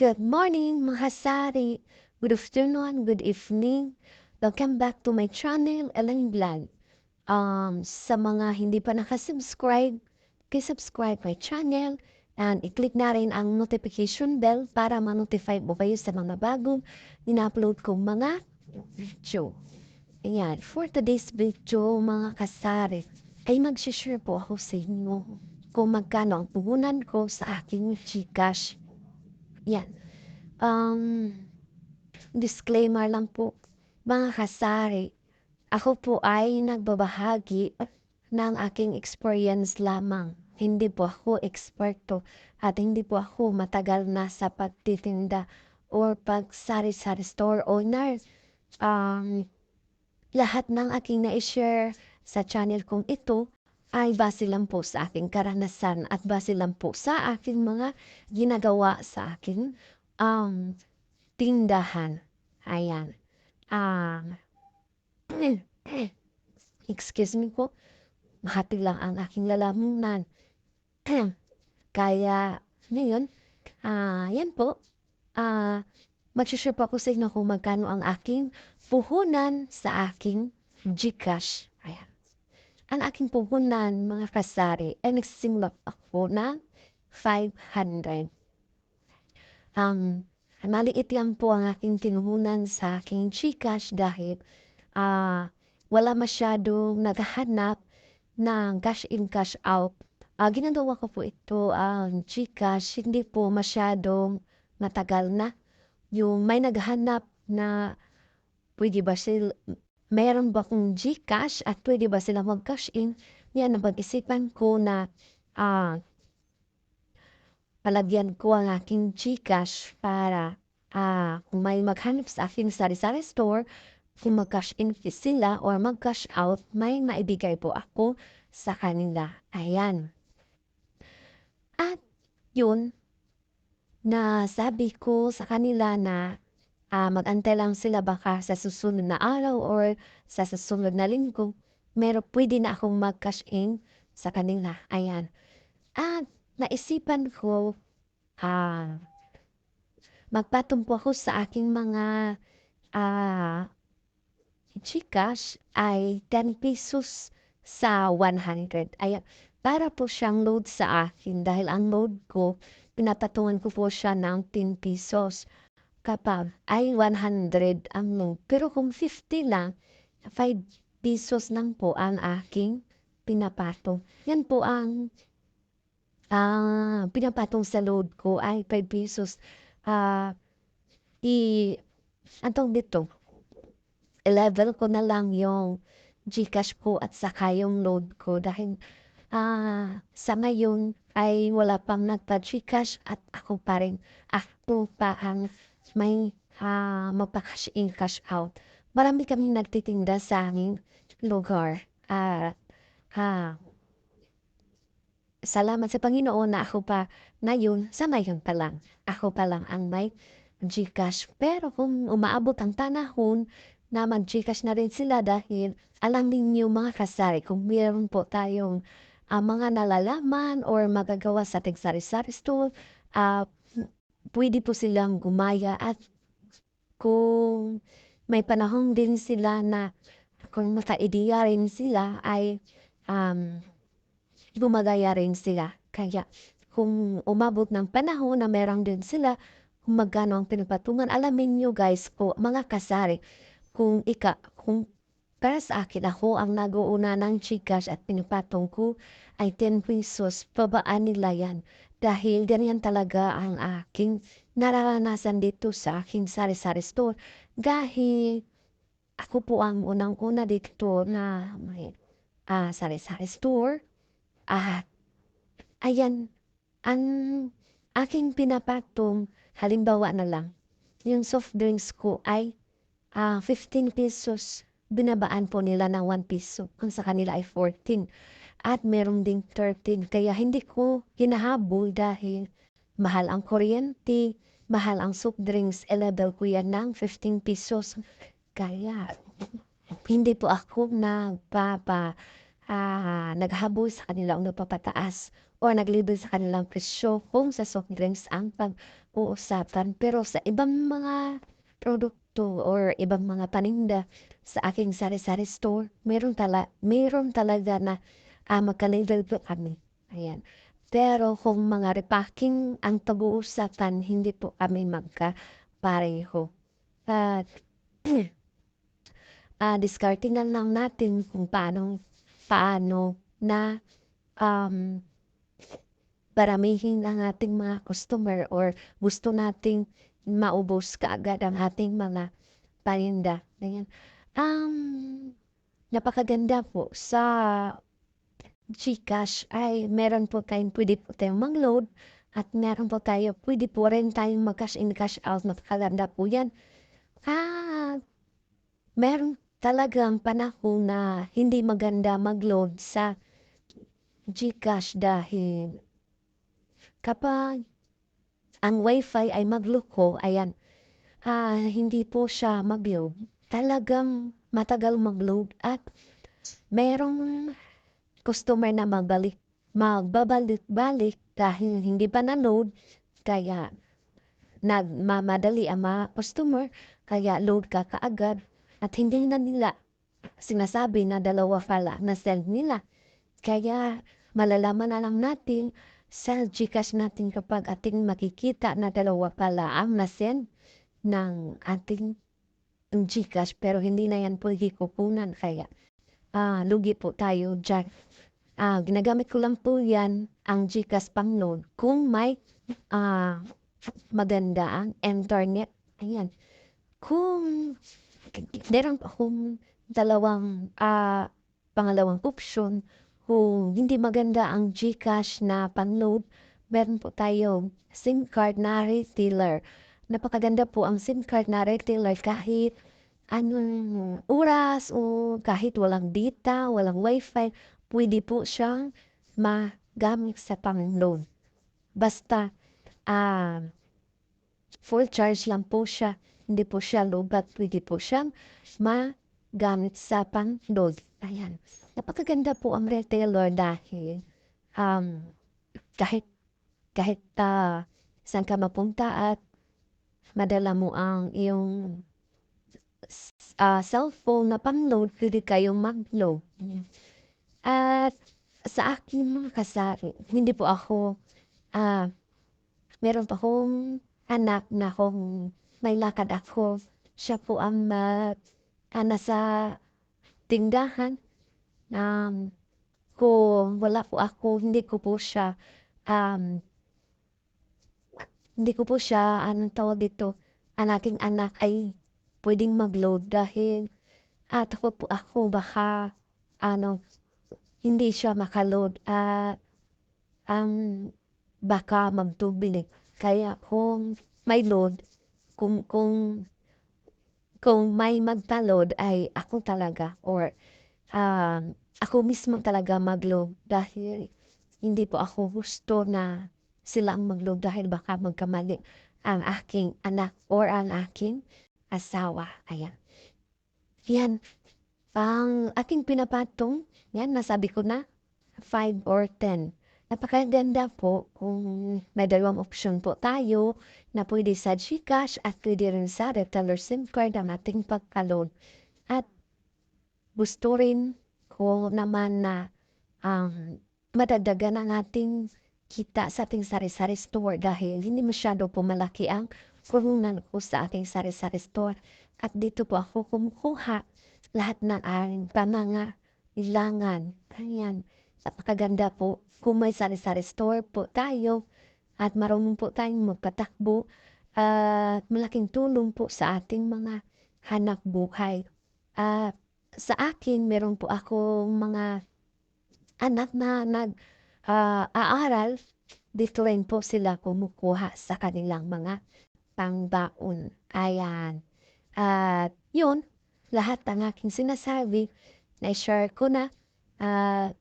Good morning mga sari. Good afternoon, good evening. Welcome back to my channel, Ellen Vlog. Um, sa mga hindi pa nakasubscribe, subscribe my channel and i-click na rin ang notification bell para ma-notify mo kayo sa mga bagong ina-upload kong mga video. Ayan, for today's video mga kasari, ay mag-share po ako sa inyo kung magkano ang puhunan ko sa aking Gcash. Yan. Um, disclaimer lang po, mga kasari, ako po ay nagbabahagi ng aking experience lamang. Hindi po ako eksperto at hindi po ako matagal na sa pagtitinda or pagsari-sari store owner. Um, lahat ng aking na-share sa channel kong ito ay base lang po sa aking karanasan at base lang po sa aking mga ginagawa sa aking um, tindahan. Ayan. Um, excuse me po. Mahati lang ang aking lalamunan. Kaya, ngayon, ah, yan po. Ah, mag-share po ako sa inyo kung magkano ang aking puhunan sa aking Gcash. Ayan. Ang aking puhunan, mga kasari, ay nagsisimula ako ng 500. Um, maliit yan po ang aking kinuhunan sa aking Gcash dahil ah, wala masyadong naghahanap ng cash in, cash out. Ah, ginagawa ko po ito ang Gcash, hindi po masyadong matagal na. Yung may naghahanap na pwede ba sila, meron ba kong Gcash at pwede ba sila mag-cash in? Yan, napag-isipan ko na ah, palagyan ko ang aking Gcash para ah, kung may maghanap sa aking sari-sari store, kung mag-cash in sila or mag-cash out, may maibigay po ako sa kanila. Ayan. At yun, na sabi ko sa kanila na ah, mag-antay lang sila baka sa susunod na araw or sa susunod na linggo, meron pwede na akong mag-cash in sa kanila. Ayan. At naisipan ko, ah, magpatumpo ako sa aking mga ah, Gcash ay 10 pesos sa 100. Ayan, para po siyang load sa akin dahil ang load ko, pinapatungan ko po siya ng 10 pesos. Kapag ay 100 ang load. Pero kung 50 lang, 5 pesos lang po ang aking pinapatong. Yan po ang ah pinapatong sa load ko ay 5 pesos. Ah, i, antong dito, level ko na lang yung Gcash ko at saka yung load ko dahil ah, sa ngayon ay wala pang nagpa-Gcash at ako pa rin ako pa ang may ah, magpa-cash in cash out. Marami kaming nagtitinda sa aming lugar. At ah, salamat sa Panginoon na ako pa ngayon, sa ngayon pa lang, ako pa lang ang may Gcash. Pero kung umaabot ang tanahon na mag-Gcash na rin sila dahil alam ninyo mga kasari kung meron po tayong ah, mga nalalaman or magagawa sa ating sari-sari store, ah, pwede po silang gumaya at kung may panahon din sila na kung maka-ideya rin sila ay um, gumagaya rin sila. Kaya kung umabot ng panahon na meron din sila kung magkano ang pinapatungan, alamin nyo guys po, mga kasari, kung ika, kung para sa akin ako ang nag-uuna ng Gcash at pinapatong ko ay 10 pesos, babaan nila yan. Dahil ganyan talaga ang aking nararanasan dito sa aking sari-sari store. Dahil ako po ang unang-una dito na may ah, sari-sari store. At ayan, ang aking pinapatong, halimbawa na lang, yung soft drinks ko ay ah 15 pesos. Binabaan po nila ng 1 piso. Kung sa kanila ay 14. At meron ding 13. Kaya hindi ko hinahabol dahil mahal ang kuryente, mahal ang soft drinks. E level ko yan ng 15 pesos. Kaya hindi po ako nagpapa ah, naghahabol sa kanila o nagpapataas or naglibre sa kanilang presyo kung sa soft drinks ang pag-uusapan. Pero sa ibang mga produkto or ibang mga paninda sa aking sari-sari store, meron tala meron talaga na, ah, magka-label po kami, ayan. Pero kung mga repacking ang pag-uusapan, hindi po kami magkapareho. At ah, discarding na lang natin kung paano paano na, um, paramihin ang ating mga customer or gusto nating maubos kaagad ang ating mga paninda, ganyan. Um, napakaganda po sa GCash ay meron po tayong pwede po tayong mag-load at meron po tayo pwede po rin tayong mag-cash in, cash out. Napakaganda po yan. Ah, meron talagang panahon na hindi maganda mag-load sa GCash dahil kapag ang wifi ay magloko, ayan, ah, hindi po siya mag-load. Talagang matagal mag-load at merong customer na magbalik magbabalik-balik dahil hindi pa na-load kaya nagmamadali ang mga customer kaya load ka kaagad at hindi na nila sinasabi na dalawa pala na send nila. Kaya malalaman na lang natin sa Gcash natin kapag ating makikita na dalawa pala ang na-send ng ating Gcash pero hindi na yan pwede kukunan kaya ah, lugi po tayo dyan. Ah, ginagamit ko lang po yan ang Gcash pang load kung may ah, maganda ang internet. Ayan. Kung meron akong dalawang ah, pangalawang option kung hindi maganda ang Gcash na pang-load, meron po tayong SIM card na retailer. Napakaganda po ang SIM card na retailer kahit anong oras o kahit walang data, walang wifi, pwede po siyang magamit sa pang-load. Basta, ah, full charge lang po siya. Hindi po siya lobat, pwede po siyang magamit sa pang-load. Ayan. Napakaganda po ang retailer dahil um, kahit kahit uh, saan ka mapunta at madala mo ang iyong uh, cellphone na pang-load, pwede kayong mag-load. At sa akin mga kasari, hindi po ako, ah, meron pa akong anak na kung may lakad ako, siya po ang mag, uh, nasa tindahan. Um, kung wala po ako, hindi ko po siya, um, hindi ko po siya, anong tawag dito, ang aking anak ay pwedeng mag-load dahil at ako po ako baka ano hindi siya makaload at um, baka magtubig kaya kung may load kung kung kung may magpa-load ay ako talaga or um, ako mismo talaga mag-load dahil hindi po ako gusto na sila ang mag-load dahil baka magkamali ang aking anak or ang aking asawa. Ayan. Yan. Ang aking pinapatong, yan, nasabi ko na, 5 or 10. Napakaganda po kung may dalawang option po tayo na pwede sa Gcash at pwede rin sa retailer SIM card ang ating pagkalod. At gusto rin ko naman na um, madagdagan ang ating kita sa ating sari-sari store dahil hindi masyado po malaki ang puhunan ko sa aking sari-sari store. At dito po ako kumukuha lahat ng aking pangangailangan. Ayan, napakaganda po. Kung may sari-sari store po tayo at marunong po tayong magpatakbo at malaking tulong po sa ating mga hanap buhay. At sa akin, meron po ako mga anak na nag-aaral. Uh, dito rin po sila kumukuha sa kanilang mga pangbaon. Ayan. At yun, lahat ng aking sinasabi, na-share ko na. At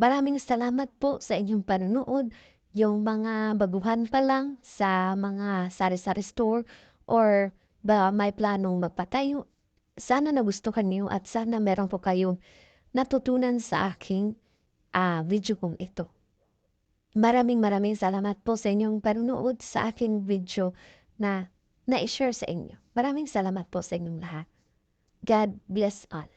maraming salamat po sa inyong panonood. Yung mga baguhan pa lang sa mga sari-sari store or ba may planong magpatayo, Sana nagustuhan niyo at sana meron po kayong natutunan sa aking, ah, video kong ito. Maraming maraming salamat po sa inyong panonood sa aking video na nai-share sa inyo. Maraming salamat po sa inyong lahat. God bless all.